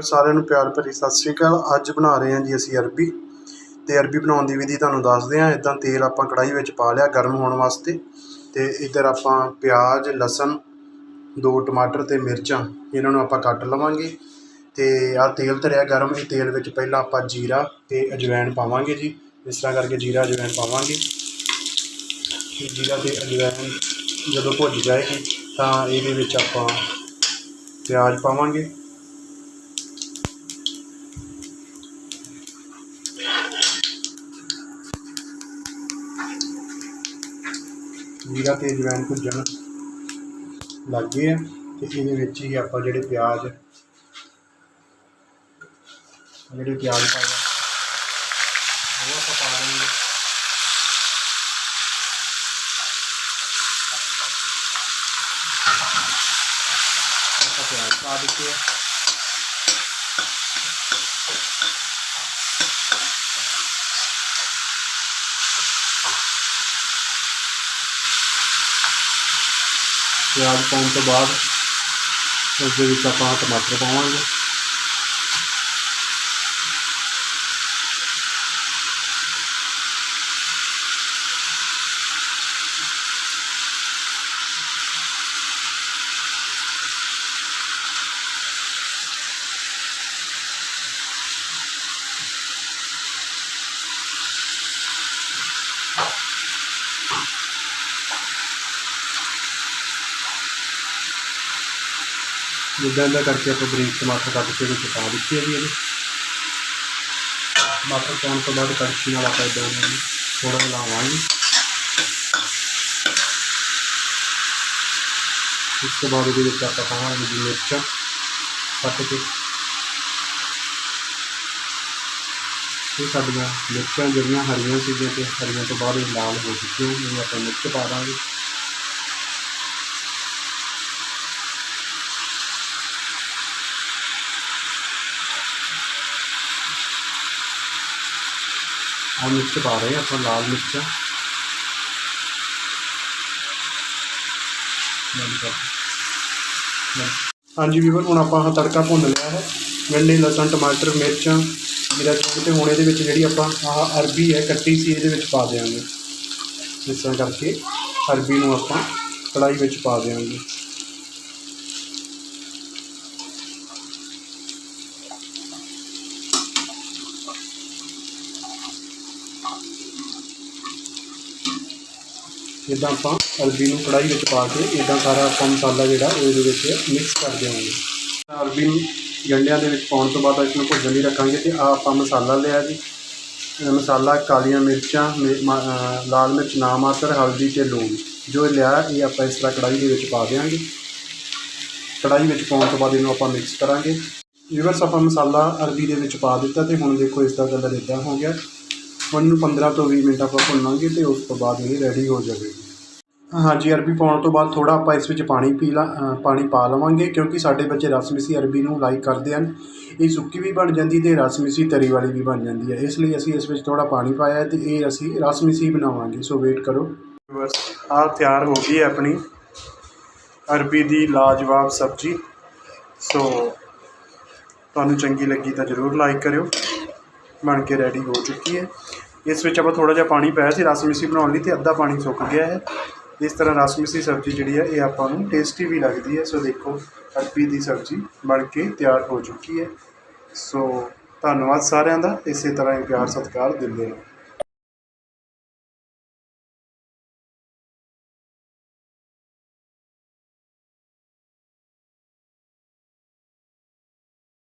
ਸਾਰਿਆਂ ਨੂੰ ਪਿਆਰ ਭਰੀ ਸਤਿ ਸ਼੍ਰੀ ਅਕਾਲ। ਅੱਜ ਬਣਾ ਰਹੇ ਹਾਂ ਜੀ ਅਸੀਂ ਅਰਬੀ ਤੇ ਅਰਬੀ ਬਣਾਉਣ ਦੀ ਵਿਧੀ ਤੁਹਾਨੂੰ ਦੱਸਦੇ ਹਾਂ। ਇਦਾਂ ਤੇਲ ਆਪਾਂ ਕੜਾਈ ਵਿੱਚ ਪਾ ਲਿਆ ਗਰਮ ਹੋਣ ਵਾਸਤੇ ਤੇ ਇੱਧਰ ਆਪਾਂ ਪਿਆਜ਼, ਲਸਣ, ਦੋ ਟਮਾਟਰ ਤੇ ਮਿਰਚਾਂ ਇਹਨਾਂ ਨੂੰ ਆਪਾਂ ਕੱਟ ਲਵਾਂਗੇ ਤੇ ਆਹ ਤੇਲ ਧਰਿਆ ਗਰਮ। ਇਹ ਤੇਲ ਵਿੱਚ ਪਹਿਲਾਂ ਆਪਾਂ ਜੀਰਾ ਤੇ ਅਜਵਾਇਣ ਪਾਵਾਂਗੇ ਜੀ। ਇਸ ਤਰ੍ਹਾਂ ਕਰਕੇ ਜੀਰਾ ਅਜਵਾਇਣ ਪਾਵਾਂਗੇ। ਜੀਰਾ ਤੇ ਅਜਵਾਇਣ ਜਦੋਂ ਭੁੱਜ ਜਾਏਗੀ ਤਾਂ ਇਹਦੇ ਵਿੱਚ ਆਪਾਂ ਪਿਆਜ਼ ਪਾਵਾਂਗੇ। ਜੀਰਾ ਤੇ ਜਵੈਣ ਭੁੱਜਣ ਲੱਗ ਗਏ ਆ ਤੇ ਇਹਦੇ ਵਿੱਚ ਹੀ ਆਪਾਂ ਜਿਹੜੇ ਪਿਆਜ਼ ਜਿਹੜੇ ਪਿਆਜ਼ ਪਾਏ ਉਹ ਆਪਾਂ ਪਾ ਦੇਵਾਂਗੇ। ਆਪਾਂ ਪਿਆਜ਼ ਪਾ ਦਿੱਤੇ ਆ। ਪਿਆਜ਼ ਪਾਉਣ ਤੋਂ ਬਾਅਦ ਉਸ ਦੇ ਵਿੱਚ ਆਪਾਂ ਟਮਾਟਰ ਪਾਵਾਂਗੇ ਜਿੱਦਾਂ ਦਾ ਕਰਕੇ ਆਪਾਂ ਬਰੀਕ ਟਮਾਟਰ ਕੱਟ ਕੇ ਵਿੱਚ ਪਾ ਦਿੱਤੇ ਜੀ ਇਹਦੇ। ਟਮਾਟਰ ਪਾਉਣ ਤੋਂ ਬਾਅਦ ਕੜਛੀ ਨਾਲ ਆਪਾਂ ਇਦਾਂ ਨੂੰ ਥੋੜਾ ਹਿਲਾਵਾਂਗੇ ਇਸ ਤੋਂ ਬਾਅਦ ਇਹਦੇ ਵਿੱਚ ਆਪਾਂ ਪਾਵਾਂਗੇ ਜੀ ਮਿਰਚਾਂ ਕੱਟ ਕੇ। ਇਹ ਸਾਡੀਆਂ ਮਿਰਚਾਂ ਜਿਹੜੀਆਂ ਹਰੀਆਂ ਸੀਗੀਆਂ ਤੇ ਹਰੀਆਂ ਤੋਂ ਬਾਅਦ ਇਹ ਲਾਲ ਹੋ ਚੁੱਕੀਆਂ ਇਹ ਆਪਾਂ ਮਿਰਚ ਪਾ ਦਾਂਗੇ। ਆ ਮਿਰਚ ਪਾ ਰਹੇ ਹਾਂ ਆਪਾਂ ਲਾਲ ਮਿਰਚਾਂ। ਹਾਂਜੀ ਵੀਵਰ, ਹੁਣ ਆਪਾਂ ਤੜਕਾ ਭੁੰਨ ਲਿਆ ਹੈ। ਗੰਢੇ ਲਸਣ, ਟਮਾਟਰ, ਮਿਰਚਾਂ ਜੀਰਾ ਚੌਂਕ ਤੇ ਹੁਣ ਇਹਦੇ ਵਿੱਚ ਜਿਹੜੀ ਆਪਾਂ ਆਹ ਅਰਬੀ ਹੈ, ਕੱਟੀ ਸੀ, ਇਹਦੇ ਵਿੱਚ ਪਾ ਦਿਆਂਗੇ। ਇਸ ਤਰ੍ਹਾਂ ਕਰਕੇ ਅਰਬੀ ਨੂੰ ਆਪਾਂ ਕੜਾਈ ਵਿੱਚ ਪਾ ਦਿਆਂਗੇ। ਇੱਦਾਂ ਆਪਾਂ ਅਰਬੀ ਨੂੰ ਕੜਾਈ ਵਿੱਚ ਪਾ ਕੇ ਇੱਦਾਂ ਸਾਰਾ ਆਪਾਂ ਮਸਾਲਾ ਜਿਹੜਾ ਉਹਦੇ ਵਿੱਚ ਮਿਕਸ ਕਰ ਦੇਵਾਂਗੇ ਅਰਬੀ ਨੂੰ ਗੰਢਿਆਂ ਦੇ ਵਿੱਚ ਪਾਉਣ ਤੋਂ ਬਾਅਦ ਇਸ ਨੂੰ ਭੁੱਜਣ ਲਈ ਰੱਖਾਂਗੇ ਤੇ ਆ ਆਪਾਂ ਮਸਾਲਾ ਲਿਆ ਜੀ। ਮਸਾਲਾ ਕਾਲੀਆਂ ਮਿਰਚਾਂ, ਮਿ- ਮ- ਲਾਲ ਮਿਰਚ, ਨਾ ਮਾਤਰ, ਹਲਦੀ ਤੇ ਲੂਣ। ਜੋ ਇਹ ਲਿਆ, ਇਹ ਆਪਾਂ ਇਸ ਤਰ੍ਹਾਂ ਕੜਾਈ ਦੇ ਵਿੱਚ ਪਾ ਦੇਵਾਂਗੇ ਕੜਾਈ ਵਿੱਚ ਪਾਉਣ ਤੋਂ ਬਾਅਦ ਇਹਨੂੰ ਆਪਾਂ ਮਿਕਸ ਕਰਾਂਗੇ। ਵੀਵਰਸ ਆਪਾਂ ਮਸਾਲਾ ਅਰਬੀ ਦੇ ਵਿੱਚ ਪਾ ਦਿੱਤਾ ਤੇ ਹੁਣ ਦੇਖੋ ਇਸ ਦਾ ਕਲਰ ਇੱਦਾਂ ਹੋ ਗਿਆ। ਹੁਣ ਇਹਨੂੰ 15 ਤੋਂ 20 ਮਿੰਟ ਆਪਾਂ ਭੁੰਨਾਂਗੇ ਤੇ ਉਸ ਤੋਂ ਬਾਅਦ ਇਹ ਰੈਡੀ ਹੋ ਜਾਵੇਗੀ ਹਾਂਜੀ, ਅਰਬੀ ਪਾਉਣ ਤੋਂ ਬਾਅਦ ਥੋੜਾ ਆਪਾਂ ਇਸ ਵਿੱਚ ਪਾਣੀ ਪੀ ਲਾ ਪਾਣੀ ਪਾ ਲਵਾਂਗੇ ਕਿਉਂਕਿ ਸਾਡੇ ਬੱਚੇ ਰਸਮਿਸੀ ਅਰਬੀ ਨੂੰ ਲਾਈਕ ਕਰਦੇ ਹਨ। ਇਹ ਸੁੱਕੀ ਵੀ ਬਣ ਜਾਂਦੀ ਤੇ ਰਸਮਿਸੀ ਤਰੀ ਵਾਲੀ ਵੀ ਬਣ ਜਾਂਦੀ ਹੈ। ਇਸ ਲਈ ਅਸੀਂ ਇਸ ਵਿੱਚ ਥੋੜਾ ਪਾਣੀ ਪਾਇਆ ਹੈ ਤੇ ਇਹ ਅਸੀਂ ਰਸਮਿਸੀ ਬਣਾਵਾਂਗੇ। ਸੋ ਵੇਟ ਕਰੋ। ਬਸ, ਆਹ ਤਿਆਰ ਹੋ ਗਈ ਹੈ ਆਪਣੀ ਅਰਬੀ ਦੀ ਲਾਜਵਾਬ ਸਬਜ਼ੀ। ਸੋ ਤੁਹਾਨੂੰ ਚੰਗੀ ਲੱਗੀ ਤਾਂ ਜ਼ਰੂਰ ਲਾਈਕ ਕਰਿਓ। ਬਣ ਕੇ ਰੈਡੀ ਹੋ ਚੁੱਕੀ ਹੈ। ਇਸ ਵਿੱਚ ਆਪਾਂ ਥੋੜਾ ਜਿਹਾ ਪਾਣੀ ਪਾਇਆ ਸੀ, ਰਸ ਮਿੱਸੀ ਬਣਾਉਣ ਲਈ ਤੇ ਅੱਧਾ ਪਾਣੀ ਸੁੱਕ ਗਿਆ ਹੈ। ਇਸ ਤਰ੍ਹਾਂ ਰਸ ਮਿੱਸੀ ਸਬਜ਼ੀ ਜਿਹੜੀ ਹੈ, ਇਹ ਆਪਾਂ ਨੂੰ ਟੇਸਟੀ ਵੀ ਲੱਗਦੀ ਹੈ। ਸੋ ਦੇਖੋ ਅਰਬੀ ਦੀ ਸਬਜ਼ੀ ਬਣ ਕੇ ਤਿਆਰ ਹੋ ਚੁੱਕੀ ਹੈ। ਸੋ ਧੰਨਵਾਦ ਸਾਰਿਆਂ ਦਾ। ਇਸੇ ਤਰ੍ਹਾਂ ਹੀ ਪਿਆਰ ਸਤਿਕਾਰ ਦਿੰਦੇ ਰਹੋ।